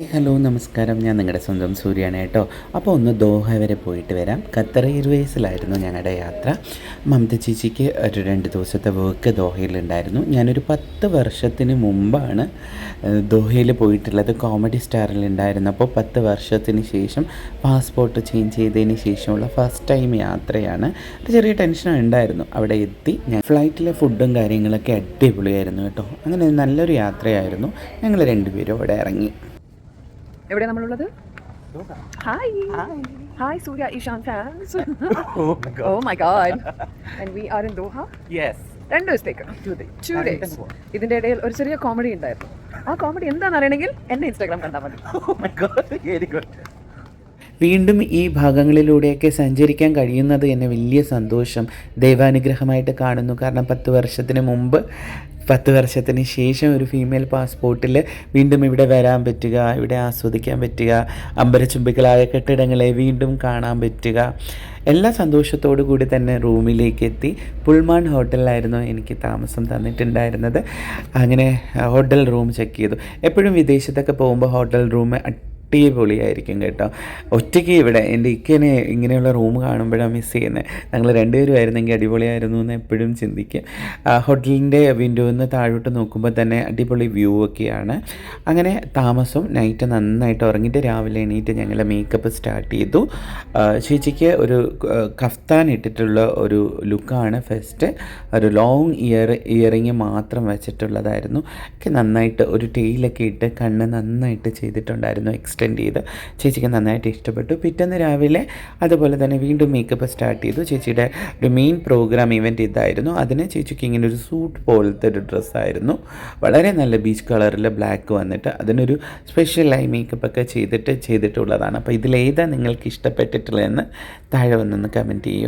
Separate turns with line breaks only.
Hello നമസ്കാരം. ഞാൻ നിങ്ങളുടെ സ്വന്തം സൂര്യാണ് കേട്ടോ. അപ്പോൾ ഒന്ന് ദോഹ വരെ പോയിട്ട് വരാം. ഖത്തർ എയർവേസിലായിരുന്നു ഞങ്ങളുടെ യാത്ര. മമത ചേച്ചിക്ക് ഒരു രണ്ട് ദിവസത്തെ വർക്ക് ദോഹയിലുണ്ടായിരുന്നു. ഞാനൊരു പത്ത് വർഷത്തിന് മുമ്പാണ് ദോഹയിൽ പോയിട്ടുള്ളത്. കോമഡി സ്റ്റാറിൽ ഉണ്ടായിരുന്നപ്പോൾ പത്ത് വർഷത്തിന് ശേഷം പാസ്പോർട്ട് ചേഞ്ച് ചെയ്തതിന് ശേഷമുള്ള ഫസ്റ്റ് ടൈം യാത്രയാണ്. ഒരു ചെറിയ ടെൻഷൻ ഉണ്ടായിരുന്നു. അവിടെ എത്തി. ഞാൻ ഫ്ലൈറ്റിലെ ഫുഡും കാര്യങ്ങളൊക്കെ അടിപൊളിയായിരുന്നു കേട്ടോ. അങ്ങനെ നല്ലൊരു യാത്രയായിരുന്നു. ഞങ്ങൾ രണ്ടുപേരും അവിടെ ഇറങ്ങി.
എവിടെയാണ് നമ്മളുള്ളത്? Hi hi Surya Ishan fans oh my God and we are in Doha
yes
രണ്ട് ദിവസത്തേക്ക്. ടു ഡേയ്സ് ഇതിന്റെ ഇടയിൽ ഒരു ചെറിയ കോമഡി ഉണ്ടായിരുന്നു. ആ കോമഡി എന്താണെന്ന് അറിയണമെങ്കിൽ എന്റെ ഇൻസ്റ്റാഗ്രാം കണ്ടാൽ മതി.
വീണ്ടും ഈ ഭാഗങ്ങളിലൂടെയൊക്കെ സഞ്ചരിക്കാൻ കഴിയുന്നത് എന്നെ വലിയ സന്തോഷം. ദൈവാനുഗ്രഹമായിട്ട് കാണുന്നു. കാരണം പത്ത് വർഷത്തിന് മുമ്പ് പത്ത് വർഷത്തിന് ശേഷം ഒരു ഫീമെയിൽ പാസ്പോർട്ടിൽ വീണ്ടും ഇവിടെ വരാൻ പറ്റുക ഇവിടെ ആസ്വദിക്കാൻ പറ്റുക അമ്പരച്ചുംബികളായ കെട്ടിടങ്ങളെ വീണ്ടും കാണാൻ പറ്റുക. എല്ലാ സന്തോഷത്തോടു കൂടി തന്നെ റൂമിലേക്ക് എത്തി. പുൾമാൻ ഹോട്ടലിലായിരുന്നു എനിക്ക് താമസം തന്നിട്ടുണ്ടായിരുന്നത്. അങ്ങനെ ഹോട്ടൽ റൂം ചെക്ക് ചെയ്തു. എപ്പോഴും വിദേശത്തൊക്കെ പോകുമ്പോൾ ഹോട്ടൽ റൂം അടിപൊളിയായിരിക്കും കേട്ടോ. ഒറ്റയ്ക്ക് ഇവിടെ എന്റെ ഇക്കനെ ഇങ്ങനെയുള്ള റൂം കാണുമ്പോഴാണ് മിസ് ചെയ്യുന്നത് ഞങ്ങൾ രണ്ടുപേരും ആയിരുന്നെങ്കിൽ അടിപൊളിയായിരുന്നു എന്ന് എപ്പോഴും ചിന്തിക്കും. ഹോട്ടലിന്റെ വിൻഡോയിൽ നിന്ന് താഴോട്ട് നോക്കുമ്പോൾ തന്നെ അടിപൊളി വ്യൂ ഒക്കെയാണ്. അങ്ങനെ താമസം നൈറ്റ് നന്നായിട്ട് ഉറങ്ങിയിട്ട് രാവിലെ എണീറ്റ് ഞങ്ങൾ മേക്കപ്പ് സ്റ്റാർട്ട് ചെയ്തു. ചേച്ചിക്ക് ഒരു കഫ്താൻ ഇട്ടിട്ടുള്ള ഒരു ലുക്കാണ് ഫസ്റ്റ് ഒരു ലോങ് ഇയർ ഇയറിങ് മാത്രം വെച്ചിട്ടുള്ളതായിരുന്നു. ഒക്കെ നന്നായിട്ട് ഒരു ടെയിലൊക്കെ ഇട്ട് കണ്ണ് നന്നായിട്ട് ചെയ്തിട്ടുണ്ടായിരുന്നു. എക്സ്റ്റെൻഡ് ചെയ്ത് ചേച്ചിക്ക് നന്നായിട്ട് ഇഷ്ടപ്പെട്ടു. പിറ്റേന്ന് രാവിലെ അതുപോലെ തന്നെ വീണ്ടും മേക്കപ്പ് സ്റ്റാർട്ട് ചെയ്തു. ചേച്ചിയുടെ ഒരു മെയിൻ പ്രോഗ്രാം ഇവന്റ് ഇതായിരുന്നു. അതിന് ചേച്ചിക്ക് ഇങ്ങനെ ഒരു സൂട്ട് പോലത്തെ ഒരു ഡ്രസ്സായിരുന്നു വളരെ നല്ല ബീച്ച് കളറിൽ ബ്ലാക്ക് വന്നിട്ട് അതിനൊരു സ്പെഷ്യലായി മേക്കപ്പ് ഒക്കെ ചെയ്തിട്ട് ചെയ്തിട്ടുള്ളതാണ്. അപ്പോൾ ഇതിലേതാണ് നിങ്ങൾക്ക് ഇഷ്ടപ്പെട്ടിട്ടുള്ളതെന്ന് താഴെ വന്നൊന്ന് കമന്റ് ചെയ്യും.